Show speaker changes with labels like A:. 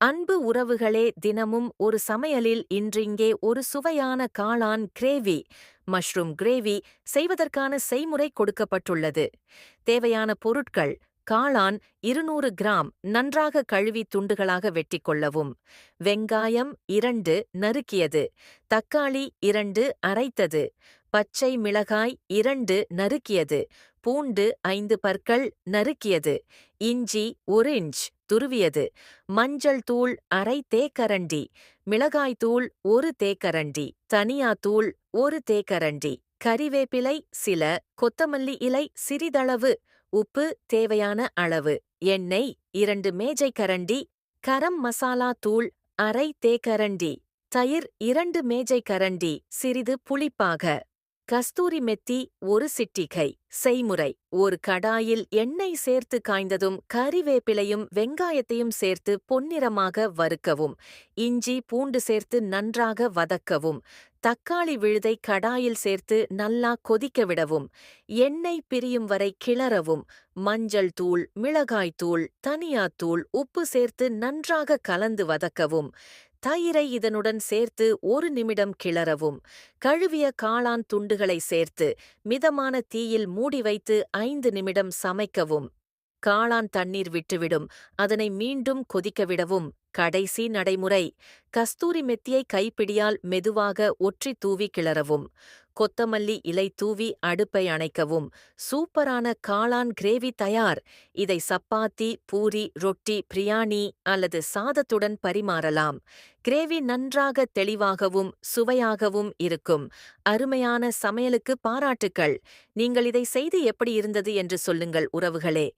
A: அன்பு உறவுகளே தினமும் ஒரு சமையலில் இன்றிங்கே ஒரு சுவையான காளான் கிரேவி மஷ்ரூம் கிரேவி செய்வதற்கான செய்முறை கொடுக்கப்பட்டுள்ளது. தேவையான பொருட்கள் காளான் இருநூறு கிராம் நன்றாக கழுவி துண்டுகளாக வெட்டிக் கொள்ளவும் வெங்காயம் இரண்டு நறுக்கியது தக்காளி இரண்டு அரைத்தது பச்சை மிளகாய் இரண்டு நறுக்கியது பூண்டு ஐந்து பற்கள் நறுக்கியது இஞ்சி ஒரு இன்ச் துருவியது மஞ்சள் தூள் அரை தேக்கரண்டி மிளகாய்த்தூள் ஒரு தேக்கரண்டி தனியாத்தூள் ஒரு தேக்கரண்டி கறிவேப்பிலை சில கொத்தமல்லி இலை சிறிதளவு உப்பு தேவையான அளவு எண்ணெய் இரண்டு மேஜை கரண்டி கரம் மசாலா தூள் அரை தேக்கரண்டி தயிர் இரண்டு மேஜை கரண்டி சிறிது புளிப்பாக கஸ்தூரி மெத்தி ஒரு சிட்டிகை. செய்முறை. ஒரு கடாயில் எண்ணெய் சேர்த்து காய்ந்ததும் கறிவேப்பிலையும் வெங்காயத்தையும் சேர்த்து பொன்னிறமாக வறுக்கவும் இஞ்சி பூண்டு சேர்த்து நன்றாக வதக்கவும் தக்காளி விழுதை கடாயில் சேர்த்து நல்லா கொதிக்க விடவும் எண்ணெய் பிரியும் வரை கிளறவும் மஞ்சள் தூள் மிளகாய்த்தூள் தனியாத்தூள் உப்பு சேர்த்து நன்றாக கலந்து வதக்கவும் தயிரை இதனுடன் சேர்த்து ஒரு நிமிடம் கிளறவும் கழுவிய காளான் துண்டுகளை சேர்த்து மிதமான தீயில் மூடி வைத்து ஐந்து நிமிடம் சமைக்கவும். காளான் தண்ணீர் விட்டுவிடும். அதனை மீண்டும் கொதிக்கவிடவும் கடைசி நடைமுறை. கஸ்தூரி மெத்தியை கைப்பிடியால் மெதுவாக ஒற்றி தூவி கிளறவும். கொத்தமல்லி இலை தூவி அடுப்பை அணைக்கவும். சூப்பரான காளான் கிரேவி தயார். இதை சப்பாத்தி பூரி ரொட்டி பிரியாணி அல்லது சாதத்துடன் பரிமாறலாம். கிரேவி நன்றாக தெளிவாகவும் சுவையாகவும் இருக்கும். அருமையான சமையலுக்கு பாராட்டுக்கள். நீங்கள் இதை செய்து எப்படி இருந்தது என்று சொல்லுங்கள் உறவுகளே.